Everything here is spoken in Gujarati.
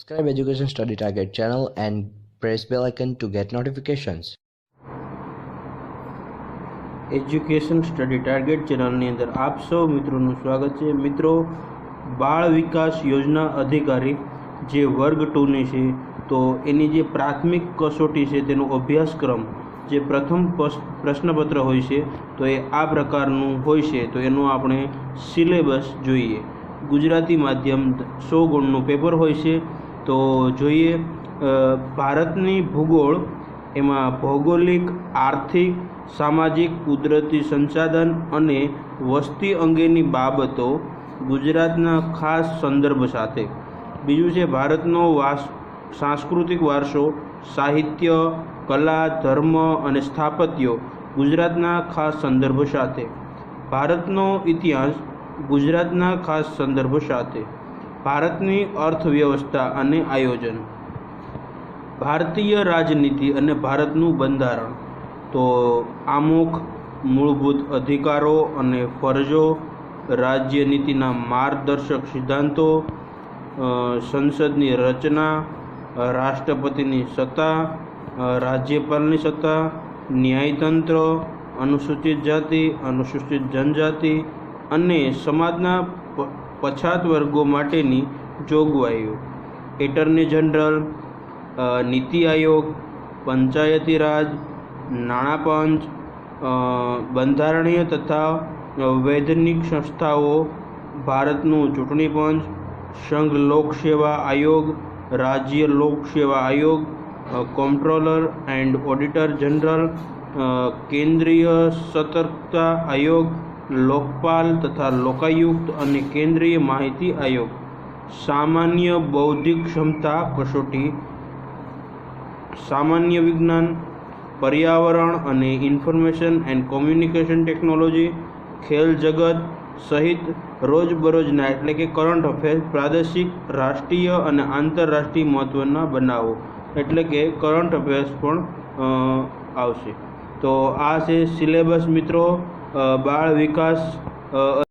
Subscribe Education Study Target channel and press bell icon to get notifications. Education study target ચેનલની અંદર આપ સૌ મિત્રોનું સ્વાગત છે. મિત્રો, બાળ વિકાસ યોજના અધિકારી જે વર્ગ ટુની છે, તો એની જે પ્રાથમિક કસોટી છે, તેનો અભ્યાસક્રમ જે પ્રથમ પ્રશ્નપત્ર હોય છે, તો એ આ પ્રકારનું હોય છે. તો એનું આપણે સિલેબસ જોઈએ. ગુજરાતી માધ્યમ સો ગુણનું પેપર હોય છે. તો જોઈએ ભારતની ભૂગોળ, એમાં ભૌગોલિક, આર્થિક, સામાજિક, કુદરતી સંસાધન અને વસ્તી અંગેની બાબતો ગુજરાતના ખાસ સંદર્ભ સાથે. બીજું છે ભારતનો વાસ, સાંસ્કૃતિક વારસો, સાહિત્ય, કલા, ધર્મ અને સ્થાપત્યો ગુજરાતના ખાસ સંદર્ભ સાથે. ભારતનો ઇતિહાસ ગુજરાતના ખાસ સંદર્ભ સાથે. ભારતની અર્થવ્યવસ્થા અને આયોજન. ભારતીય રાજનીતિ અને ભારતનું બંધારણ. તો આમુખ, મૂળભૂત અધિકારો અને ફરજો રાજ્યનીતિના માર્ગદર્શક સિદ્ધાંતો સંસદની રચના રાષ્ટ્રપતિની સત્તા રાજ્યપાલની સત્તા, ન્યાયતંત્ર, અનુસૂચિત જાતિ, અનુસૂચિત જનજાતિ અને સમાજના પછાત વર્ગો માટેની જોગવાઈઓ. એટર્ની જનરલ નીતિ આયોગ, પંચાયતી રાજ નાણાં પંચ બંધારણીય તથા વૈધાનિક સંસ્થાઓ, ભારતનું ચૂંટણી પંચ, સંઘ લોકસેવા આયોગ, રાજ્ય લોકસેવા આયોગ કોમ્પ્ટ્રોલર એન્ડ ઓડિટર જનરલ કેન્દ્રીય સતર્કતા આયોગ લોકપાલ તથા લોકાયુક્ત અને કેન્દ્રીય માહિતી આયોગ. સામાન્ય બૌદ્ધિક ક્ષમતા કસોટી, સામાન્ય વિજ્ઞાન, પર્યાવરણ અને ઇન્ફોર્મેશન એન્ડ કોમ્યુનિકેશન ટેકનોલોજી, ખેલ જગત સહિત રોજબરોજના એટલે કે કરંટ અફેર્સ, પ્રાદેશિક, રાષ્ટ્રીય અને આંતરરાષ્ટ્રીય મહત્ત્વના બનાવો. એટલે કે કરંટ અફેર્સ પણ આવશે. તો આ છે સિલેબસ મિત્રો. બાળ વિકાસ